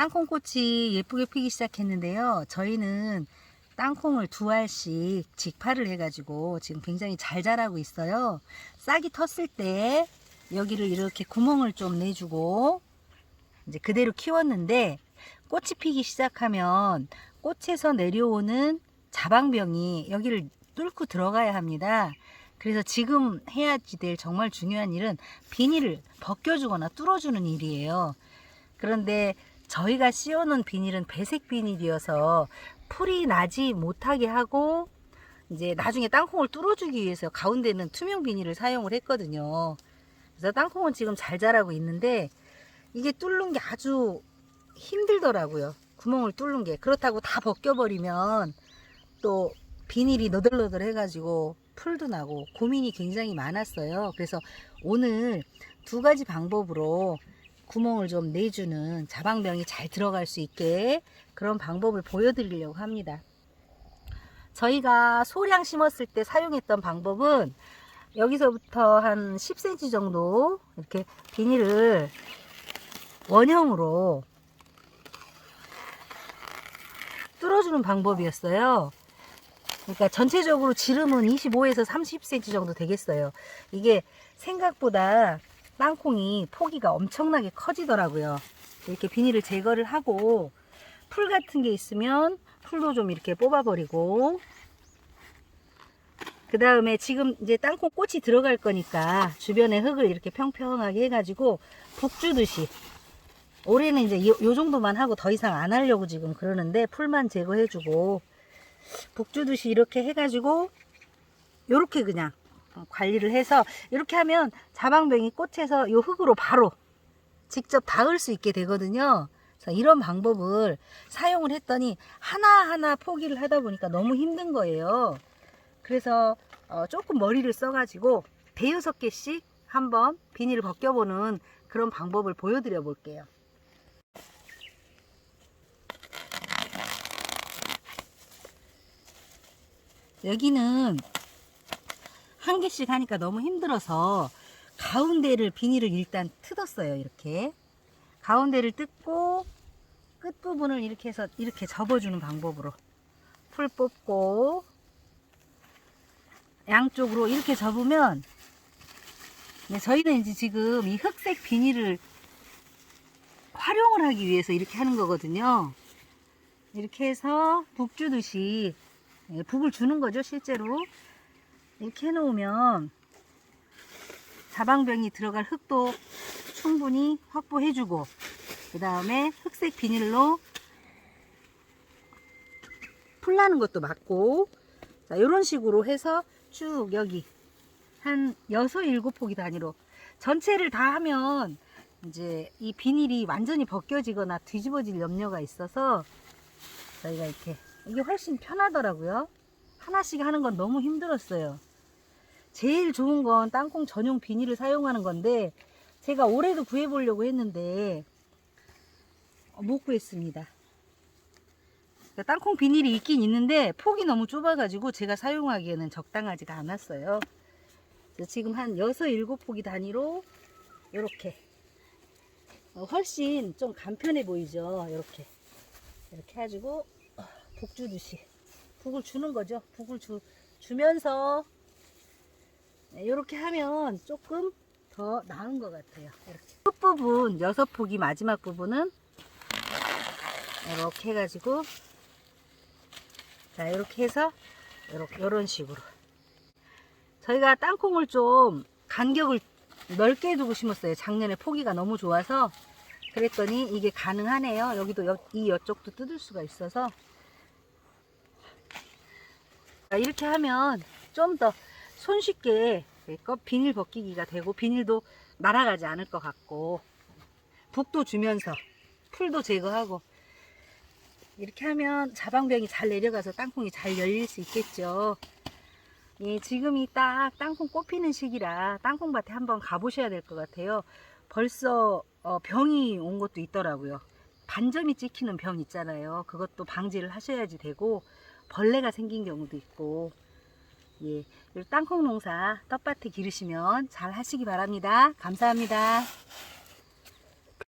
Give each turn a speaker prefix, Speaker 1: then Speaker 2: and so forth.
Speaker 1: 땅콩꽃이 예쁘게 피기 시작했는데요. 저희는 땅콩을 두 알씩 직파를 해가지고 지금 굉장히 잘 자라고 있어요. 싹이 텄을 때 여기를 이렇게 구멍을 좀 내주고 이제 그대로 키웠는데 꽃이 피기 시작하면 꽃에서 내려오는 자방병이 여기를 뚫고 들어가야 합니다. 그래서 지금 해야지 될 정말 중요한 일은 비닐을 벗겨주거나 뚫어주는 일이에요. 그런데 저희가 씌워놓은 비닐은 배색 비닐이어서 풀이 나지 못하게 하고 이제 나중에 땅콩을 뚫어주기 위해서 가운데는 투명 비닐을 사용을 했거든요. 그래서 땅콩은 지금 잘 자라고 있는데 이게 뚫는 게 아주 힘들더라고요. 구멍을 뚫는 게. 그렇다고 다 벗겨버리면 또 비닐이 너덜너덜 해가지고 풀도 나고 고민이 굉장히 많았어요. 그래서 오늘 두 가지 방법으로 구멍을 좀 내주는 자방병이 잘 들어갈 수 있게 그런 방법을 보여드리려고 합니다. 저희가 소량 심었을 때 사용했던 방법은 여기서부터 한 10cm 정도 이렇게 비닐을 원형으로 뚫어주는 방법이었어요. 그러니까 전체적으로 지름은 25에서 30cm 정도 되겠어요. 이게 생각보다 땅콩이 포기가 엄청나게 커지더라고요. 이렇게 비닐을 제거를 하고 풀 같은 게 있으면 풀도 좀 이렇게 뽑아버리고 그 다음에 지금 이제 땅콩 꽃이 들어갈 거니까 주변에 흙을 이렇게 평평하게 해가지고 북주듯이 올해는 이제 요, 요 정도만 하고 더 이상 안 하려고 지금 그러는데 풀만 제거해주고 북주듯이 이렇게 해가지고 요렇게 그냥 관리를 해서 이렇게 하면 자방병이 꽃에서 요 흙으로 바로 직접 닿을 수 있게 되거든요. 그래서 이런 방법을 사용을 했더니 하나하나 포기를 하다 보니까 너무 힘든 거예요. 그래서 어, 조금 머리를 써가지고 대여섯 개씩 한번 비닐을 벗겨보는 그런 방법을 보여드려 볼게요. 여기는 한 개씩 하니까 너무 힘들어서 가운데를 비닐을 일단 뜯었어요. 이렇게 가운데를 뜯고 끝부분을 이렇게 해서 이렇게 접어주는 방법으로 풀 뽑고 양쪽으로 이렇게 접으면 네, 저희는 이제 지금 이 흑색 비닐을 활용을 하기 위해서 이렇게 하는 거거든요. 이렇게 해서 북 주듯이 예, 북을 주는 거죠, 실제로. 이렇게 해놓으면 자방병이 들어갈 흙도 충분히 확보해주고, 그 다음에 흑색 비닐로 풀나는 것도 막고, 자, 이런 식으로 해서 쭉 여기 한 6, 7폭이 단위로 전체를 다 하면 이제 이 비닐이 완전히 벗겨지거나 뒤집어질 염려가 있어서 저희가 이렇게 이게 훨씬 편하더라고요. 하나씩 하는 건 너무 힘들었어요. 제일 좋은 건 땅콩 전용 비닐을 사용하는 건데 제가 올해도 구해보려고 했는데 어, 못 구했습니다. 그러니까 땅콩 비닐이 있긴 있는데 폭이 너무 좁아가지고 제가 사용하기에는 적당하지가 않았어요. 지금 한 6, 7폭이 단위로 이렇게 어, 훨씬 좀 간편해 보이죠. 이렇게 이렇게 해가지고 어, 북 주듯이 북을 주는 거죠. 북을 주, 주면서 이렇게 하면 조금 더 나은 것 같아요. 이렇게 끝부분 여섯 폭이 마지막 부분은 이렇게 해가지고 자 이렇게 해서 이렇게 이런 식으로 저희가 땅콩을 좀 간격을 넓게 두고 심었어요. 작년에 포기가 너무 좋아서 그랬더니 이게 가능하네요. 여기도 여, 이 여쪽도 뜯을 수가 있어서 자, 이렇게 하면 좀 더 손쉽게 껍 비닐 벗기기가 되고 비닐도 날아가지 않을 것 같고 북도 주면서 풀도 제거하고 이렇게 하면 자방병이 잘 내려가서 땅콩이 잘 열릴 수 있겠죠. 예, 지금이 딱 땅콩 꽃피는 시기라 땅콩밭에 한번 가보셔야 될 것 같아요. 벌써 어, 병이 온 것도 있더라고요. 반점이 찍히는 병 있잖아요. 그것도 방지를 하셔야지 되고 벌레가 생긴 경우도 있고 예, 이 땅콩 농사 텃밭에 기르시면 잘 하시기 바랍니다. 감사합니다.